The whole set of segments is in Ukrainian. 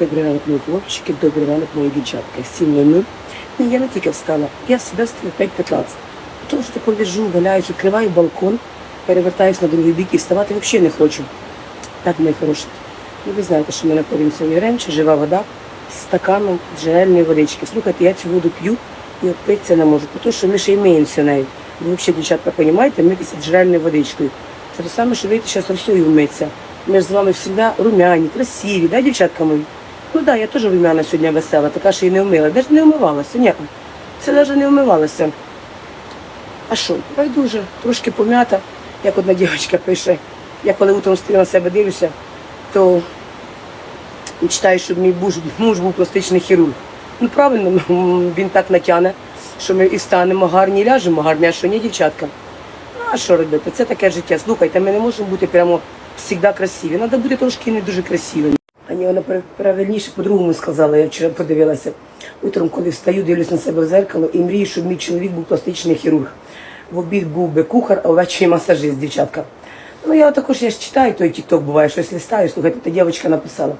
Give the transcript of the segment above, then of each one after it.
Добрий ранок, мої хлопчики, добрий ранок, мої дівчатки. 7.00. Ні, я не тільки встала, я завжди встаю 5.15. Тому що тако лежу, валяюсь, відкриваю балкон, перевертаюсь на другий бік і вставати взагалі не хочу. Так, мої хороші. Ну, ви знаєте, що ми знаходимося в Яремчі, жива вода з стаканом джерельної водички. Слухайте, я цю воду п'ю і опитися не можу, тому що ми ще й миємося нею. Ви взагалі, дівчатка, розумієте, митися джерельною водичкою. Це те саме, що вийти зараз росою вмитися. Ми ж з вами завжди румяні, красиві, да, дівчатка мої? Ну да, я теж румяна сьогодні весела, така що і не вмила. Навіть не вмивалася, ні. Це навіть не вмивалася. А що, байдуже, трошки пом'ята, як одна дівчинка пише. Я коли утром стою на себе дивлюся, то мечтаю, щоб мій муж, муж був пластичний хірург. Ну правильно, він так натягне, що ми і станемо гарні, і ляжемо гарні, а що ні, дівчатка. А що робити? Це таке життя. Слухайте, ми не можемо бути прямо завжди красиві. Треба бути трошки не дуже красивими. А ні, вона правильніше по-другому сказала, я вчора подивилася. Утром, коли встаю, дивлюсь на себе в зеркало і мрію, щоб мій чоловік був пластичний хірург. В обід був би кухар, а ввечері масажист, дівчатка. Ну я також я ж читаю той тікток, буває, щось листаю, слухайте, та дівчинка написала.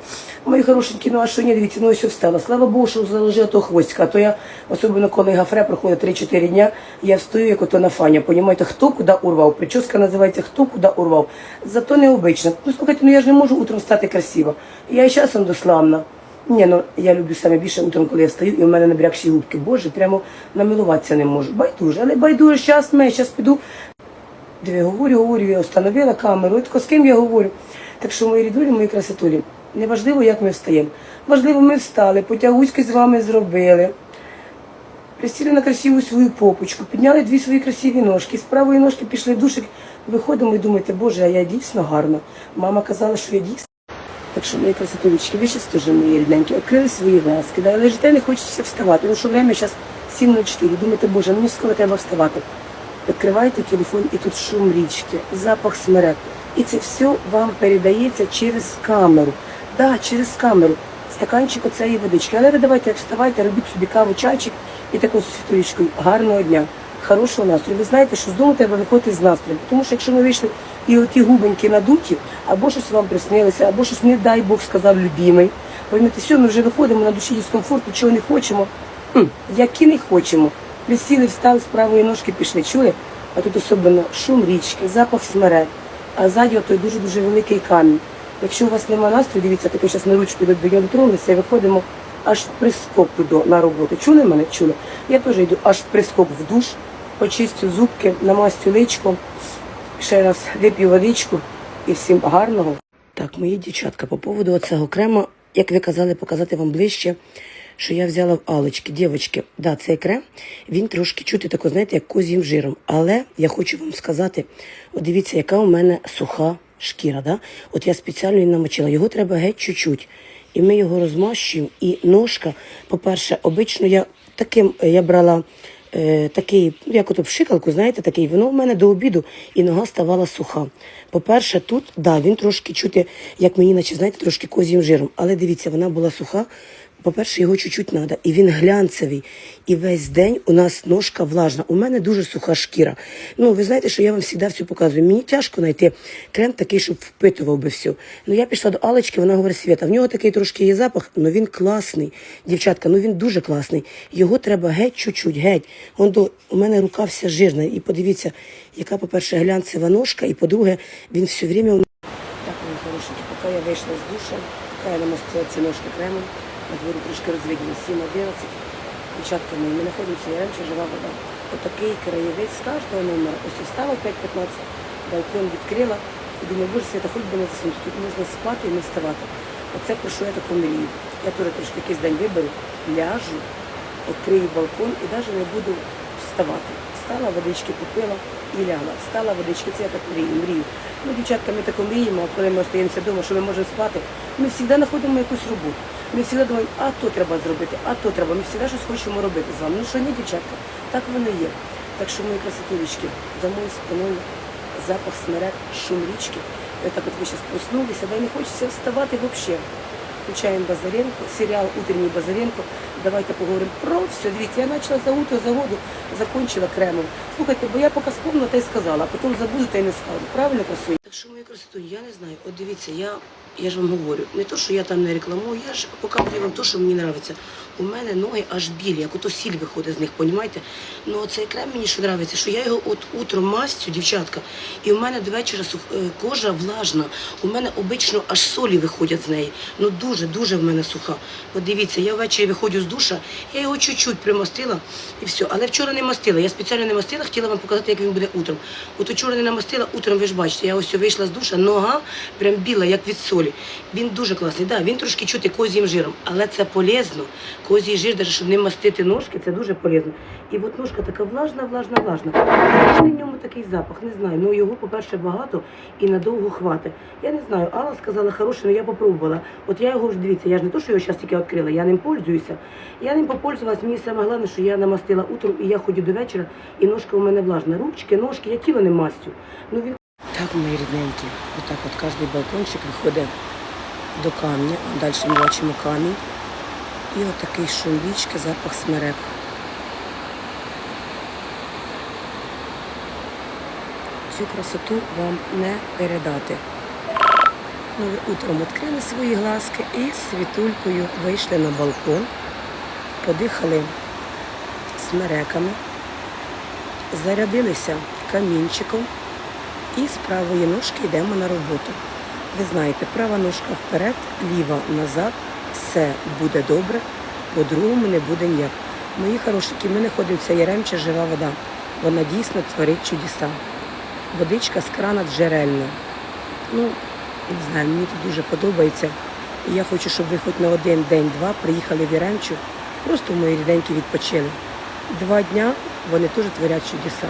Мої хорошенькі, ну а що ні, дивіться, ну ось встала. Слава Богу, що заложила того хвостика. А то я, особливо коли гафре проходить 3-4 дня, я встаю, як ото на фані. Понімаєте, хто куди урвав. Прическа називається Хто куди урвав. Зато необично. Ну слухайте, ну я ж не можу утром стати красиво. Я і часом дославна. Ні, ну я люблю саме більше утром, коли я встаю, і в мене набрякші губки. Боже, прямо намилуватися не можу. Байдуже, але байдуже, щас ми, щас піду. Диви, говорю, говорю, я встановила камеру, тако з ким я говорю. Так що, мої рідулі, мої красотулі, не важливо, як ми встаємо. Важливо, ми встали, потягуськи з вами зробили. Присіли на красиву свою попочку, підняли дві свої красиві ножки, з правої ножки пішли в душик, виходимо і думаєте, боже, а я дійсно гарна. Мама казала, що я дійсно. Так що, мої красотулечки, ви ще теж мої рідненькі, відкрили свої глазки, да, лежите, не хочеться вставати, тому що время зараз 7.04, думаєте, боже, мені скоро треба вставати. Відкриваєте телефон і тут шум річки, запах смерек. І це все вам передається через камеру. Да, через камеру. Стаканчик оцеї водички. Але ви давайте вставайте, робіть собі каву, чайчик і таку світулечку. Гарного дня, хорошого настрою. Ви знаєте, що з дому треба виходити з настроєм. Тому що якщо ми вийшли і оті губеньки надуті, або щось вам приснилося, або щось, не дай Бог, сказав любимий. Поймете, все, ми вже виходимо на душі дискомфорт, нічого не хочемо. Хм, які не хочемо. Присіли, встали з правої ножки, пішли. Чули? А тут особливо шум річки, запах смерек, а ззаді той дуже-дуже великий камінь. Якщо у вас немає настрою, дивіться, таке зараз на ручку дотронулися і виходимо аж прискок туди на роботу. Чули мене? Чули? Я теж йду аж прискок в душ, почистю зубки, намастю личко, ще раз вип'ю водичку і всім гарного. Так, мої дівчатка, по поводу цього крему, як ви казали, показати вам ближче, що я взяла в Алочки. Дівчатки, да, цей крем, він трошки чути, тако, знаєте, як коз'їм жиром. Але я хочу вам сказати, от дивіться, яка у мене суха шкіра. Да? От я спеціально її намочила. Його треба геть чуть-чуть. І ми його розмащуємо. І ножка, по-перше, обично я таким е, я брала е, такий, ну, як ото пшикалку, знаєте, такий, воно в мене до обіду, і нога ставала суха. По-перше, тут, да, він трошки чути, як мені, наче, знаєте, трошки коз'їм жиром. Але дивіться, вона була суха. По-перше, його чуть-чуть треба. І він глянцевий. І весь день у нас ножка влажна. У мене дуже суха шкіра. Ну, ви знаєте, що я вам завжди все показую. Мені тяжко знайти крем такий, щоб впитував би все. Ну, я пішла до Алечки, вона говорить, Свята, в нього такий трошки є запах, але він класний. Дівчатка, ну він дуже класний. Його треба геть чуть-чуть, геть. Он до, у мене рука вся жирна. І подивіться, яка, по-перше, глянцева ножка, і по-друге, він все время так, мої хорошенькі, поки я вийшла з душа, я намастила ці ножки кремом, на дворі трошки розвиділи 7-11. Дівчатка ми знаходимося в Яремче, жива вода. Отакий краєвид з кожного номера. Ось встала в 5.15, балкон відкрила. І думаю, боже, свята, хоч би не заснути. Тут можна спати і не вставати. Оце про що я таку мрію. Я теж трошки якийсь день виберу, ляжу, відкрию балкон і навіть не буду вставати. Встала, водички попила і лягла. Встала водички, це я так мрію, мрію. Ну, дівчатка, ми тако мріємо, а коли ми остаємося вдома, що ми можемо спати, ми завжди знаходимо якусь роботу. Ми завжди думаємо, а то треба зробити, а то треба. Ми завжди щось хочемо робити з вами. Ну що ні, дівчатка, так воно є. Так що, мої красотулечки, за моєю спиною запах смерек, шум річки. І так от ви зараз проснулися, да й не хочеться вставати взагалі. Включаємо Базаренко, серіал «Утренній Базаренко». Давайте поговоримо про все. Дивіться, я почала за утро, за воду, закончила кремом. Слухайте, бо я поки спомнила, та й сказала, а потім забуду та й не скажу. Правильно красує? Так що мою красоту, я не знаю. От дивіться, я, я ж вам говорю, не то, що я там не рекламую, я ж показую вам те, що мені подобається. У мене ноги аж білі, як ото сіль виходить з них, понімаєте? Ну цей крем мені що подобається, що я його от утром мастю, дівчатка, і у мене до вечора е, кожа влажна. У мене обично аж солі виходять з неї. Ну дуже, дуже в мене суха. От дивіться, я ввечері виходжу з душа, я його чуть-чуть примастила і все. Але вчора не мастила. Я спеціально не мастила, хотіла вам показати, як він буде утром. От вчора не намастила, утром ви ж бачите, я ось вийшла з душа, нога прям біла, як від солі. Він дуже класний. Да, він трошки чути коз'їм жиром, але це полезно. Козій жир, навіть щоб не мастити ножки, це дуже полезно. І от ножка така влажна, влажна, влажна. Який на ньому такий запах, не знаю. Ну його, по-перше, багато і надовго хватить. Я не знаю, Алла сказала хороше, але я попробувала. От я його ж дивіться, я ж не то, що його зараз тільки відкрила, я ним пользуюся. Я ним попользувалась, мені саме головне, що я намастила утром, і я ходю до вечора, і ножка у мене влажна. Ручки, ножки, я тіло не мастю. Ну він так, мої рідненькі, отак от кожен балкончик виходить до камня, далі ми бачимо камінь. І отакий шум річки, запах смерек. Цю красоту вам не передати. Ну, утром відкрили свої глазки і з світулькою вийшли на балкон, подихали смереками, зарядилися камінчиком і з правої ножки йдемо на роботу. Ви знаєте, права ножка вперед, ліва назад, все буде добре, по-другому не буде ніяк. Мої хорошики, ми знаходимося Яремча жива вода. Вона дійсно творить чудеса. Водичка з крана джерельна. Ну, не знаю, мені тут дуже подобається. І я хочу, щоб ви хоч на один день-два приїхали в Яремчу, просто в мої ріденькі відпочили. Два дня вони теж творять чудеса.